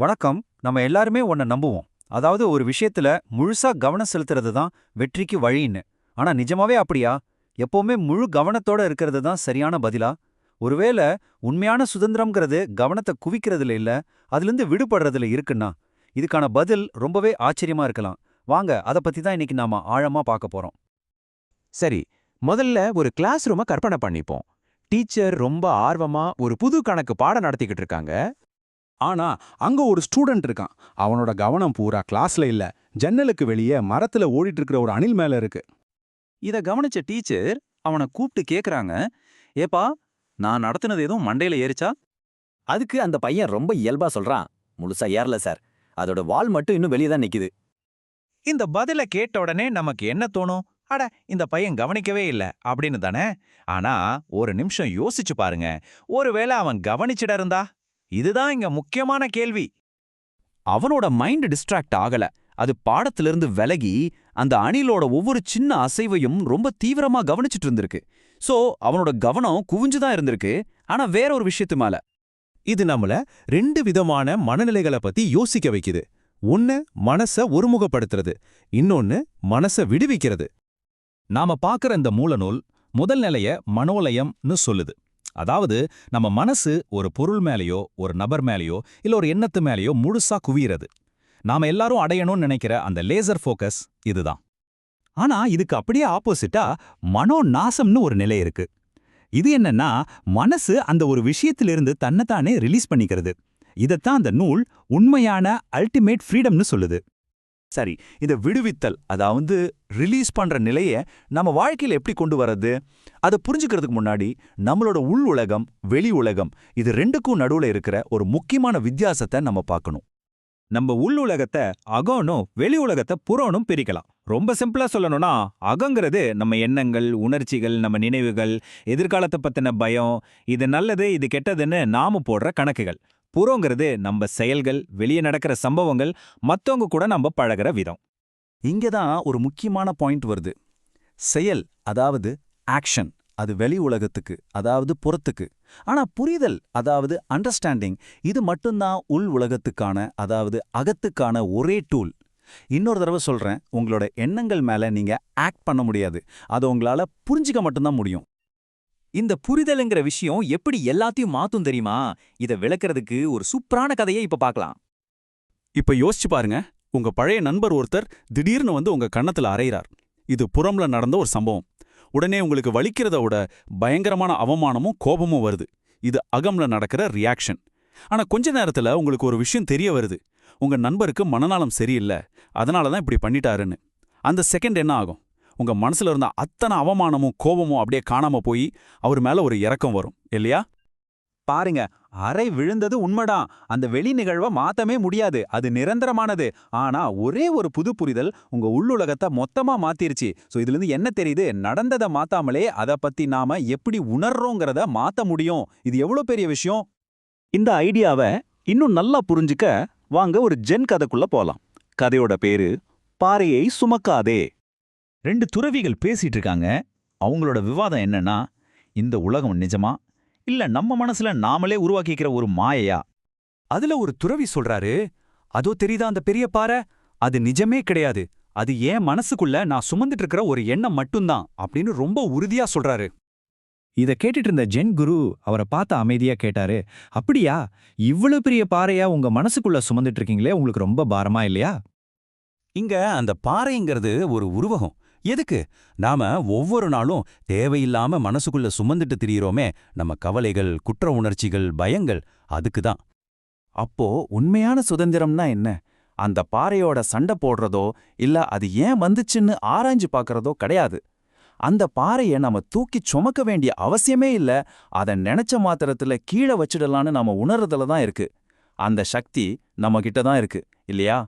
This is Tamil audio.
வணக்கம். நம்ம எல்லாருமே உன்னை நம்புவோம். அதாவது ஒரு விஷயத்துல முழுசா கவனம் செலுத்துறது தான் வெற்றிக்கு வழின்னு. ஆனா நிஜமாவே அப்படியா? எப்பவுமே முழு கவனத்தோட இருக்கிறது தான் சரியான பதிலா? ஒருவேளை உண்மையான சுதந்திரம்ங்கிறது கவனத்தை குவிக்கிறதுல இல்ல அதிலிருந்து விடுபடுறதுல இருக்குன்னா? இதுக்கான பதில் ரொம்பவே ஆச்சரியமா இருக்கலாம். வாங்க அத பத்தி தான் இன்னைக்கு நாம ஆழமா பார்க்க போறோம். சரி முதல்ல ஒரு கிளாஸ் ரூமை கற்பனை பண்ணிப்போம். டீச்சர் ரொம்ப ஆர்வமா ஒரு புது கணக்கு பாடம் நடத்திக்கிட்டு இருக்காங்க. ஆனா அங்க ஒரு ஸ்டூடெண்ட் இருக்கான். அவனோட கவனம் பூரா கிளாஸ்ல இல்ல. ஜன்னலுக்கு வெளியே மரத்துல ஓடிட்டு இருக்கிற ஒரு அணில் மேல இருக்கு. இத கவனிச்ச டீச்சர் அவனை கூப்பிட்டு கேக்குறாங்க. ஏப்பா நான் நடத்துனது எதுவும் மண்டையில ஏறிச்சா? அதுக்கு அந்த பையன் ரொம்ப இயல்பா சொல்றான். முழுசா ஏறல சார். அதோட வால் மட்டும் இன்னும் வெளியே தான் நிக்குது. இந்த பதில கேட்ட உடனே நமக்கு என்ன தோணும்? அட இந்த பையன் கவனிக்கவே இல்ல. அப்படின்னு தானே? ஆனா ஒரு நிமிஷம் யோசிச்சு பாருங்க. ஒருவேளை அவன் கவனிச்சிட இருந்தா? இதுதான் இங்க முக்கியமான கேள்வி. அவனோட மைண்ட் டிஸ்ட்ராக்ட் ஆகல. அது பாடத்திலிருந்து விலகி அந்த அணிலோட ஒவ்வொரு சின்ன அசைவையும் ரொம்ப தீவிரமா கவனிச்சிட்டு இருந்திருக்கு. சோ அவனோட கவனம் குவிஞ்சுதான் இருந்திருக்கு. ஆனா வேற ஒரு விஷயத்து மேல. இது நம்மள ரெண்டு விதமான மனநிலைகளை பத்தி யோசிக்க வைக்குது. ஒன்னு மனச ஒருமுகப்படுத்துறது. இன்னொன்னு மனச விடுவிக்கிறது. நாம பாக்குற இந்த மூலநூல் முதல் நிலைய மனோலயம்னு சொல்லுது. அதாவது நம்ம மனசு ஒரு பொருள் மேலேயோ ஒரு நபர் மேலேயோ இல்ல ஒரு எண்ணத்து மேலேயோ முழுசா குவியறது. நாம எல்லாரும் அடையணும்னு நினைக்கிற அந்த லேசர் ஃபோக்கஸ் இதுதான். ஆனா இதுக்கு அப்படியே ஆப்போசிட்டா மனோ நாசம்னு ஒரு நிலை இருக்கு. இது என்னன்னா மனசு அந்த ஒரு விஷயத்திலிருந்து தன்னைத்தானே ரிலீஸ் பண்ணிக்கிறது. இதைத்தான் அந்த நூல் உண்மையான அல்டிமேட் ஃப்ரீடம்னு சொல்லுது. சரி இந்த விடுவித்தல் அதாவது ரிலீஸ் பண்ற நிலைய நம்ம வாழ்க்கையில எப்படி கொண்டு வர்றது? அதை புரிஞ்சுக்கிறதுக்கு முன்னாடி நம்மளோட உள் உலகம் வெளி உலகம் இது ரெண்டுக்கும் நடுவுல இருக்கிற ஒரு முக்கியமான வித்தியாசத்தை நம்ம பார்க்கணும். நம்ம உள் உலகத்தை அகோனும் வெளி உலகத்தை புறோனும் பிரிக்கலாம். ரொம்ப சிம்பிளா சொல்லணும்னா அகங்கிறது நம்ம எண்ணங்கள் உணர்ச்சிகள் நம்ம நினைவுகள் எதிர்காலத்தை பத்தின பயம் இது நல்லது இது கெட்டதுன்னு நாம போடுற கணக்குகள். புறங்கிறது நம்ம செயல்கள் வெளியே நடக்கிற சம்பவங்கள் மத்தவங்க கூட நம்ம பழகுற விதம். இங்க தான் ஒரு முக்கியமான பாயிண்ட் வருது. செயல் அதாவது ஆக்ஷன் அது வெளி உலகத்துக்கு அதாவது புறத்துக்கு. ஆனா புரிதல் அதாவது அண்டர்ஸ்டாண்டிங் இது மட்டும்தான் உள் உலகத்துக்கான அதாவது அகத்துக்கான ஒரே டூல் இன்னொரு தடவை சொல்றேன் உங்களோட எண்ணங்கள் மேல நீங்க ஆக்ட் பண்ண முடியாது. அதை உங்களால புரிஞ்சிக்க மட்டும்தான் முடியும். இந்த புரிதலுங்கிற விஷயம் எப்படி எல்லாத்தையும் மாத்தும் தெரியுமா? இத விளக்குறதுக்கு ஒரு சூப்பரான கதையை இப்ப பார்க்கலாம் இப்ப யோசிச்சு பாருங்க. உங்க பழைய நண்பர் ஒருத்தர் திடீர்னு வந்து உங்க கன்னத்துல அறையிறார். இது புறம்ல நடந்த ஒரு சம்பவம். உடனே உங்களுக்கு வலிக்கிறத விட பயங்கரமான அவமானமும் கோபமும் வருது. இது அகம்ல நடக்கிற ரியாக்ஷன் ஆனா கொஞ்ச நேரத்துல உங்களுக்கு ஒரு விஷயம் தெரிய வருது. உங்க நண்பருக்கு மனநலம் சரியில்லை. அதனால தான் இப்படி பண்ணிட்டாருன்னு. அந்த செகண்ட் என்ன ஆகும்? உங்க மனசுல இருந்த அத்தனை அவமானமும் கோபமும் அப்படியே காணாம போய் அவர் மேல ஒரு இறக்கம் வரும். இல்லையா? பாருங்க அறை விழுந்தது உண்மைதான் அந்த வெளி நிகழ்வை மாத்தமே முடியாது. அது நிரந்தரமானது. ஆனா ஒரே ஒரு புது புரிதல் உங்க உள்ளுலகத்தை மொத்தமா மாத்திருச்சு. சோ இதுல இருந்து என்ன தெரியுது? நடந்ததை மாத்தாமலே அத பத்தி நாம எப்படி உணர்றோங்கிறத மாத்த முடியும். இது எவ்வளவு பெரிய விஷயம்? இந்த ஐடியாவை இன்னும் நல்லா புரிஞ்சுக்க வாங்க ஒரு ஜென் கதைக்குள்ள போலாம். கதையோட பேரு பாறையை சுமக்காதே. ரெண்டு துறவிகள் பேசிட்டு இருக்காங்க அவங்களோட விவாதம் என்னன்னா இந்த உலகம் நிஜமா? இல்ல நம்ம மனசுல நாமளே உருவாக்கிக்கிற ஒரு மாயையா? அதுல ஒரு துறவி சொல்றாரு அதோ தெரியுதா அந்த பெரிய பாறை? அது நிஜமே கிடையாது. அது ஏன் மனசுக்குள்ள நான் சுமந்துட்டு இருக்கிற ஒரு எண்ணம் மட்டும்தான் அப்படின்னு ரொம்ப உறுதியா சொல்றாரு. இத கேட்டுட்டு இருந்த ஜென் குரு அவரை பார்த்து அமைதியா கேட்டாரு அப்படியா? இவ்வளவு பெரிய பாறையா உங்க மனசுக்குள்ள சுமந்துட்டு இருக்கீங்களே உங்களுக்கு ரொம்ப பாரமா இல்லையா? இங்க அந்த பாறைங்கிறது ஒரு உருவகம். எதுக்கு? நாம ஒவ்வொரு நாளும் தேவையில்லாம மனசுக்குள்ள சுமந்துட்டு திரியிறோமே நம்ம கவலைகள் குற்ற உணர்ச்சிகள் பயங்கள் அதுக்கு தான். அப்போ உண்மையான சுதந்திரம்னா என்ன? அந்த பாறையோட சண்டை போடுறதோ இல்ல அது ஏன் வந்துச்சுன்னு ஆராய்ஞ்சு பார்க்கறதோ கிடையாது. அந்த பாறையை நம்ம தூக்கி சுமக்க வேண்டிய அவசியமே இல்ல அதை நினைச்ச மாத்திரத்துல கீழே வச்சிடலான்னு நம்ம உணர்றதுல தான் இருக்கு. அந்த சக்தி நம்ம கிட்ட தான் இருக்கு இல்லையா?